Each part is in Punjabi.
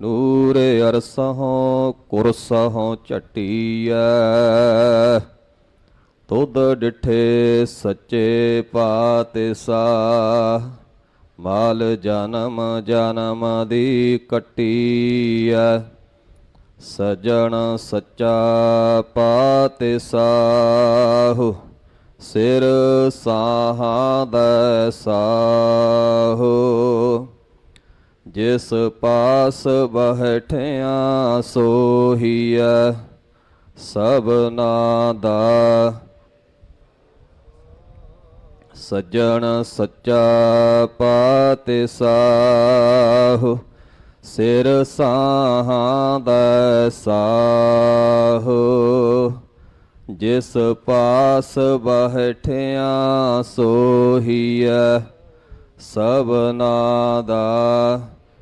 ਨੂਰ ਅਰਸਹੋਂ, ਕੁਰਸਹੋਂ ਚਟੀਐ ਤੁਧ ਡਿਠੇ ਸੱਚੇ ਪਾਤਿਸਾ। ਮਾਲ ਜਨਮ ਜਨਮ ਦੀ ਕਟੀਐ। ਸਜਣ ਸੱਚਾ ਪਾਤਿਸਾਹੁ, ਸਿਰ ਸਾਹਾਂ ਦਾ ਸਾਹੁ। ਜਿਸ ਪਾਸ ਬਹਿਠਿਆ ਸੋਹੀਐ ਸਭਨਾ ਦਾ ਸੱਜਣ ਸੱਚਾ ਪਾਤਿਸਾਹੁ, ਸਿਰ ਸਾਹਾਂ ਦਾ ਸਾਹੁ। ਜਿਸ ਪਾਸ ਬਹਿਠਿਆ ਸੋਹੀਐ ਸਭਨਾ ਦਾ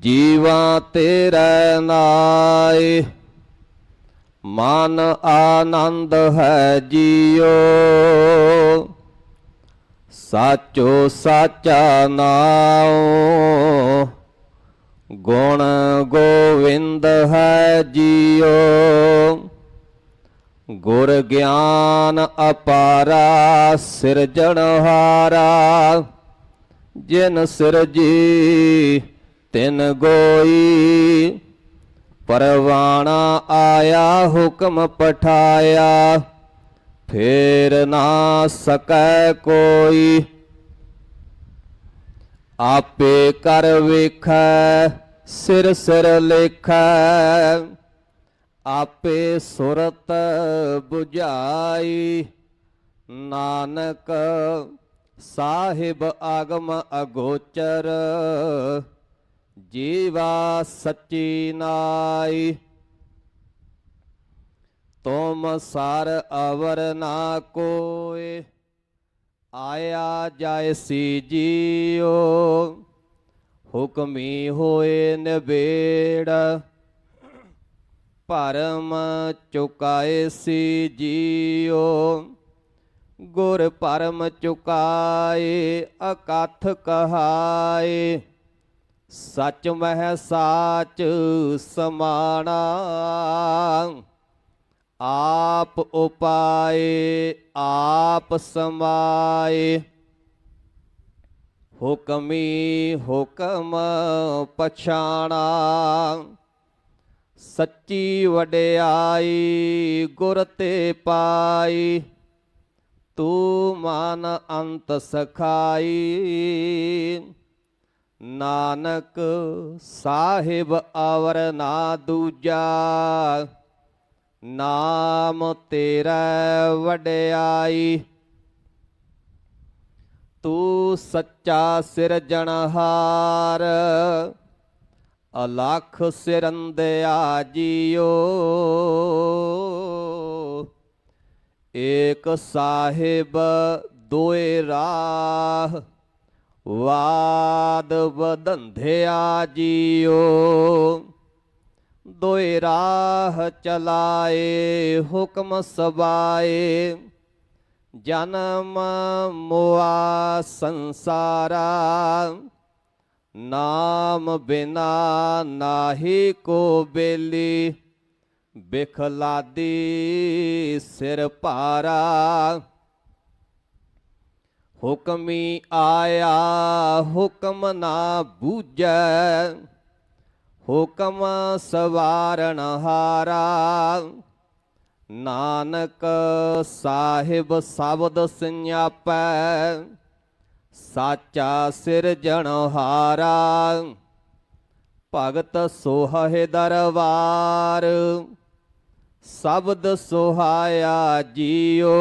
ਜੀਵਾ ਤੇਰਾ ਨਾਏ। ਮਨ ਆਨੰਦ ਹੈ ਜੀਓ। ਸਾਚੋ ਸਾਚਾ ਨਾਉ। ਗੁਣ ਗੋਵਿੰਦ ਹੈ ਜੀਓ। ਗੁਰ ਗਿਆਨ ਅਪਾਰਾ, ਸਿਰਜਣਹਾਰਾ। ਜਿਨ ਸਿਰਜੀ ਤਿਨ ਗੋਈ, ਪਰਵਾਣਾ ਆਇਆ ਹੁਕਮ ਪਠਾਇਆ, ਫੇਰ ਨਾ ਸਕੈ ਕੋਈ। ਆਪੇ ਕਰ ਵੇਖੈ, ਸਿਰ ਸਿਰ ਲੇਖੈ, ਆਪੇ ਸੁਰਤ 부ਝਾਈ ਨਾਨਕ ਸਾਹਿਬ ਆਗਮ ਅਗੋਚਰ ਜੀਵਾ ਸੱਚੀ ਨਾਈ। ਤੁਮ ਸਰ ਅਵਰ ਨਾ ਕੋਏ, ਆਇਆ ਜਾਇਸੀ ਜੀਓ। ਹੁਕਮੀ ਹੋਏ ਨਿਬੇੜ, ਭਰਮ ਚੁਕਾਏ ਸੀ ਜੀਓ। ਗੁਰ ਪਰਮ ਚੁਕਾਏ, ਅਕਥ ਕਹਾਏ ਸੱਚ ਮਹਿ ਸਾਚ ਸਮਾਣਾ, ਆਪ ਉਪਾਏ, ਆਪ ਸਮਾਏ। ਹੁਕਮੀ ਹੁਕਮ ਪਛਾਣਾ, ਸੱਚੀ ਵਡਿਆਈ ਗੁਰ ਤੇ ਪਾਈ। ਤੂੰ ਮਨ ਅੰਤ ਸਖਾਈ ਨਾਨਕ ਸਾਹਿਬ ਅਵਰ ਨਾ ਦੂਜਾ, ਨਾਮ ਤੇਰਾ ਵਡਿਆਈ। ਤੂੰ ਸੱਚਾ ਸਿਰਜਣਹਾਰ ਅਲਖ ਸਿਰੰਦਿਆ ਜੀਓ। ਏਕ ਸਾਹਿਬ ਦੋਏ ਰਾਹ ਵਾਦ ਵਧੰਧਿਆ ਜੀਓ ਦੋਇ ਰਾਹ ਚਲਾਏ, ਹੁਕਮ ਸਬਾਏ। ਜਨਮ ਮੁਆ ਸੰਸਾਰਾ, ਨਾਮ ਬਿਨਾ ਨਾਹੀ ਕੋ ਬੇਲੀ। ਬਿਖਲਾਦੀ ਸਿਰ ਭਾਰਾ। ਹੁਕਮੀ ਆਇਆ, ਹੁਕਮ ਨਾ ਬੂਝੈ। ਹੁਕਮ ਸਵਾਰਨ ਹਾਰਾ। ਨਾਨਕ ਸਾਹਿਬ ਸ਼ਬਦ ਸੰਿਆਪੈ ਸਾਚਾ ਸਿਰਜਣਹਾਰਾ ਭਗਤ ਸੋਹੇ ਦਰਬਾਰ, ਸ਼ਬਦ ਸੁਹਾਇਆ ਜੀਓ।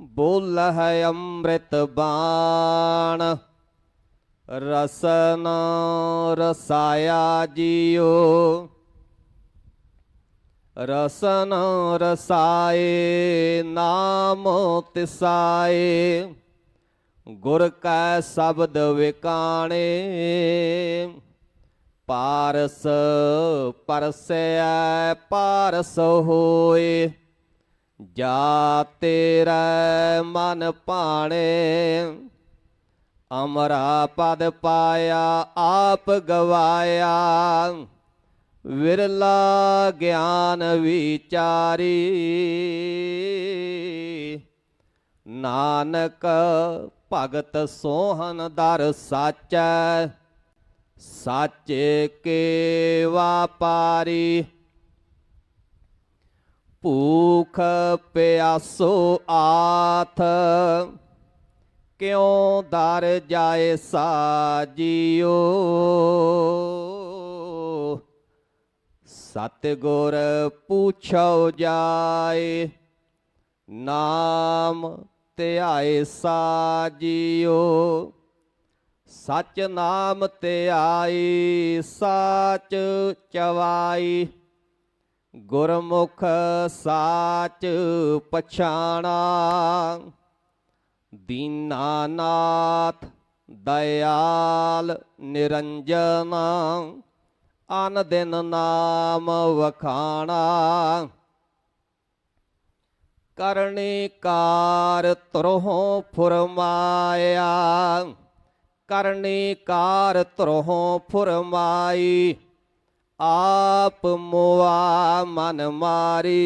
ਬੋਲ ਹੈ ਅੰਮ੍ਰਿਤ ਬਾਣ ਰਸਨ ਰਸਾਇਆ ਜੀਓ ਰਸਨ ਰਸਾਏ ਨਾਮ ਤਿਸਾਏ ਗੁਰ ਕੈ ਸ਼ਬਦ ਵਿਕਾਣੇ। ਪਾਰਸ ਪਰਸੈ ਪਾਰਸ ਹੋਏ। ਜਾ ਤੇਰਾ ਮਨ ਭਾਣੇ, ਅਮਰਾ ਪਦ ਪਾਇਆ, ਆਪ ਗਵਾਇਆ। ਵਿਰਲਾ ਗਿਆਨ ਵਿਚਾਰੀ, ਨਾਨਕ ਭਗਤ ਸੋਹਨ ਦਰ ਸਾਚੈ, ਸਾਚੇ ਕੇ ਵਾਪਾਰੀ ਭੂਖ ਪਿਆਸੋ ਆਥ, ਕਿਉ ਦਰ ਜਾਏ ਸਾਜੀਓ? ਸਤਿਗੁਰ ਪੁੱਛੋ ਜਾਏ, ਨਾਮ ਧਿਆਏ ਸਾਜੀਓ। ਸਚ ਨਾਮ ਧਿਆਈ, ਸਾਚ ਚਵਾਈ। ਗੁਰਮੁਖ ਸਾਚ ਪਛਾਣਾ। ਦੀਨਾਨਾਥ ਦਇਆਲ ਨਿਰੰਜਨ। ਅਨ ਦਿਨ ਨਾਮ ਵਖਾਣਾ। ਕਰਨੀ ਕਾਰ ਤਰੋਂ ਫੁਰਮਾਇਆ। ਕਰਨੀ ਕਾਰ ਤਰੋਂ ਫੁਰਮਾਈ। ਆਪ ਮੋਆ ਮਨ ਮਾਰੀ।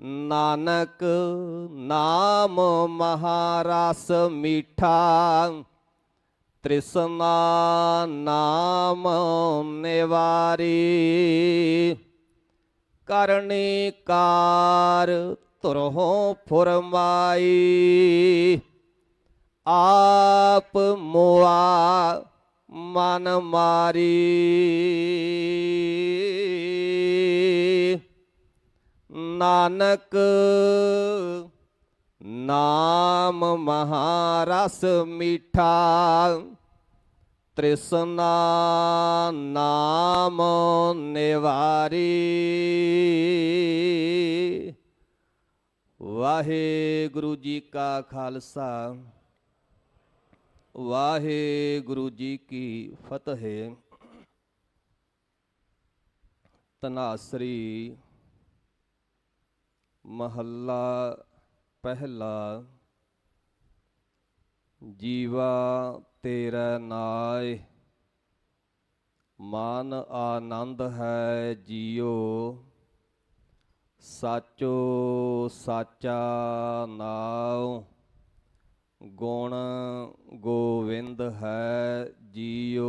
ਨਾਨਕ ਨਾਮ ਮਹਾਰਸ ਮੀਠਾ, ਤ੍ਰਿਸ਼ਨਾ ਨਾਮ ਨਿਵਾਰੀ। ਕਰਨੀ ਕਾਰ ਤੁਰਹੋਂ ਫੁਰਮਾਈ। ਆਪ ਮੋਆ ਮਨ ਮਾਰੀ। ਨਾਨਕ ਨਾਮ ਮਹਾਰਸ ਮੀਠਾ ਤ੍ਰਿਸ਼ਨਾ ਨਾਮ ਨਿਵਾਰੀ। ਵਾਹਿਗੁਰੂ ਜੀ ਕਾ ਖਾਲਸਾ। ਵਾਹਿਗੁਰੂ ਜੀ ਕੀ ਫਤਿਹ। ਤਨਾਸਰੀ ਮਹੱਲਾ ਪਹਿਲਾ। ਜੀਵਾ ਤੇਰਾ ਨਾਏ ਮਨ ਆਨੰਦ ਹੈ ਜੀਓ। ਸਾਚੋ ਸਾਚਾ ਨਾਉ। ਗੁਣ ਗੋਵਿੰਦ ਹੈ ਜੀਓ।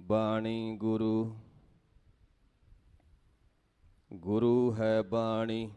ਬਾਣੀ ਗੁਰੂ ਗੁਰੂ ਹੈ ਬਾਣੀ।